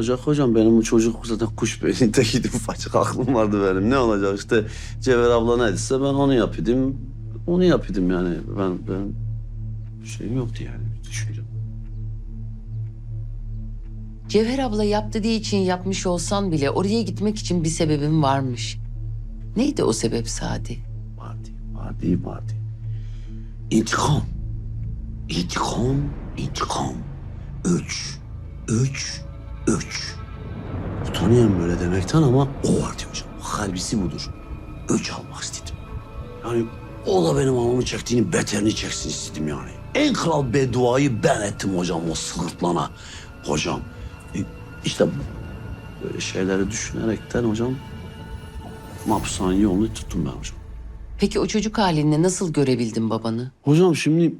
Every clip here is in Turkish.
olacak hocam benim bu çocuk zaten kuş beynindeki ufacık aklım vardı benim. Ne olacak işte Cevher abla ne dediyse ben onu yapıyordum. Onu yapıyordum yani ben, ben şeyim yoktu yani düşüncem. Cevher abla yap dediği için yapmış olsan bile oraya gitmek için bir sebebin varmış. Neydi o sebep Sadi? Vardı, vardı, vardı. İntikam. İntikam, intikam. Üç, üç, üç. Utanıyorum böyle demekten ama o vardı hocam. Halbisi budur. Üç almak istedim. Yani o da benim anamı çektiğini beterini çeksin istedim yani. En kral bedduayı ben ettim hocam o sığırtlana. Hocam e, işte böyle şeyleri düşünerekten hocam mahpushane yolunu tuttum ben hocam. Peki o çocuk halinle nasıl görebildin babanı? Hocam şimdi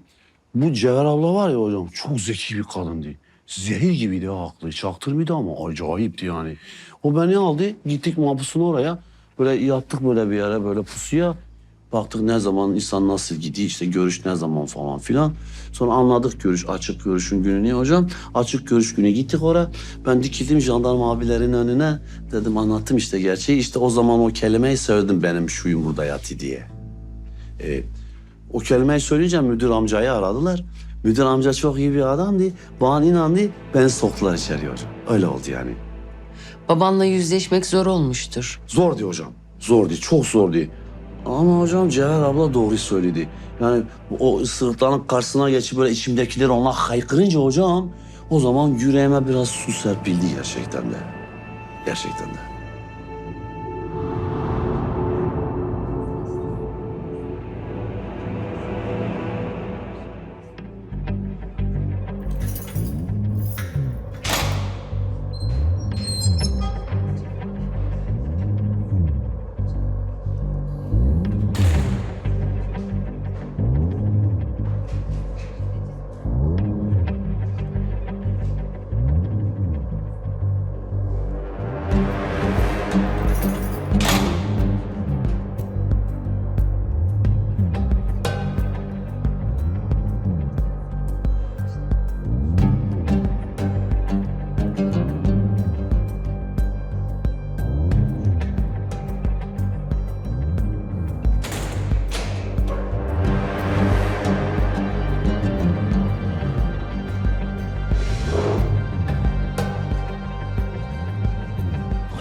bu Cevher abla var ya hocam çok zeki bir kadındı. Zehir gibiydi ha aklı. Çaktırmıyordu ama acayipti yani. O beni aldı gittik mahpusun oraya. Böyle yattık böyle bir yere böyle pusuya. Baktık ne zaman insan nasıl gidiyor işte görüş ne zaman falan filan. Sonra anladık görüş açık görüşün günü ne hocam. Açık görüş günü gittik oraya. Ben dikildim jandarma abilerin önüne. Dedim anlattım işte gerçeği. İşte o zaman o kelimeyi söyledim benim şuyum burada yatı diye. Ee, o kelimeyi söyleyince müdür amcayı aradılar. Müdür amca çok iyi bir adamdı. Bana inandı. Beni soktular içeri hocam. Öyle oldu yani. Babanla yüzleşmek zor olmuştur. Zordu hocam. Zordu. Çok zordu. Ama hocam Cevher abla doğru söyledi. Yani o sırtların karşısına geçip böyle içimdekileri ona haykırınca hocam... ...o zaman yüreğime biraz su serpildi gerçekten de. Gerçekten de.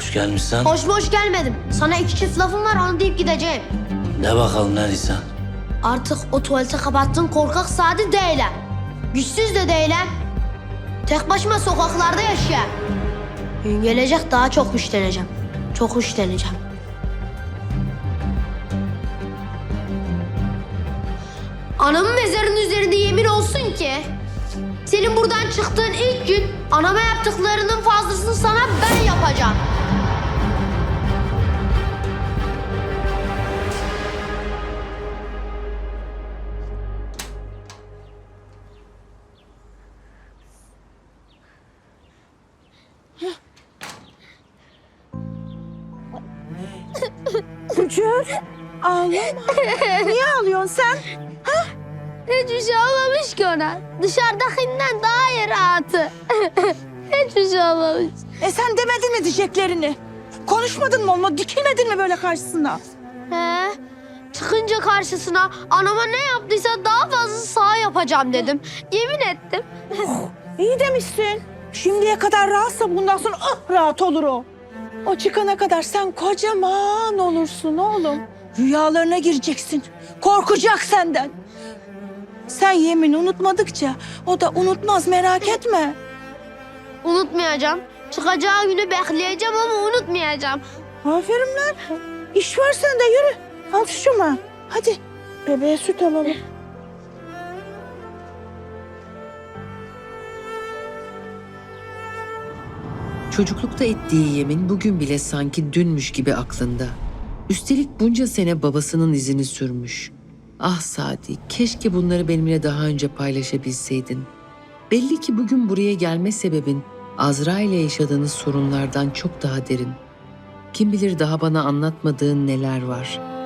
Hoş gelmişsin. Hoş boş gelmedim. Sana iki çift lafım var onu deyip gideceğim. Ne bakalım ne diyorsun? Artık o tuvalete kapattığın korkak Sadi değilim. Güçsüz de değilim. Tek başıma sokaklarda yaşayan. Gün gelecek daha çok güçleneceğim. Çok güçleneceğim. Anamın mezarının üzerinde yemin olsun ki... ...senin buradan çıktığın ilk gün... ...anama yaptıklarının fazlasını sana ben yapacağım. Kucur, ağlama. Niye ağlıyorsun sen? Hiçbir şey olmamış ki ona. Dışarıdakinden daha iyi rahatı. Hiçbir şey olmamış. E sen demedin mi diyeceklerini? Konuşmadın mı onunla? Dikilmedin mi böyle karşısına? He. Çıkınca karşısına anama ne yaptıysa daha fazla sağ yapacağım dedim. Yemin ettim. İyi demişsin. Şimdiye kadar rahatsa bundan sonra ah rahat olur o. O çıkana kadar sen kocaman olursun oğlum. Rüyalarına gireceksin. Korkacak senden. Sen yemin unutmadıkça o da unutmaz merak etme. Unutmayacağım. Çıkacağı günü bekleyeceğim ama unutmayacağım. Aferin lan. İş var sende yürü. Al şunu. Hadi bebeğe süt alalım. Çocuklukta ettiği yemin bugün bile sanki dünmüş gibi aklında. Üstelik bunca sene babasının izini sürmüş. Ah Sadi, keşke bunları benimle daha önce paylaşabilseydin. Belli ki bugün buraya gelme sebebin Azra ile yaşadığınız sorunlardan çok daha derin. Kim bilir daha bana anlatmadığın neler var.''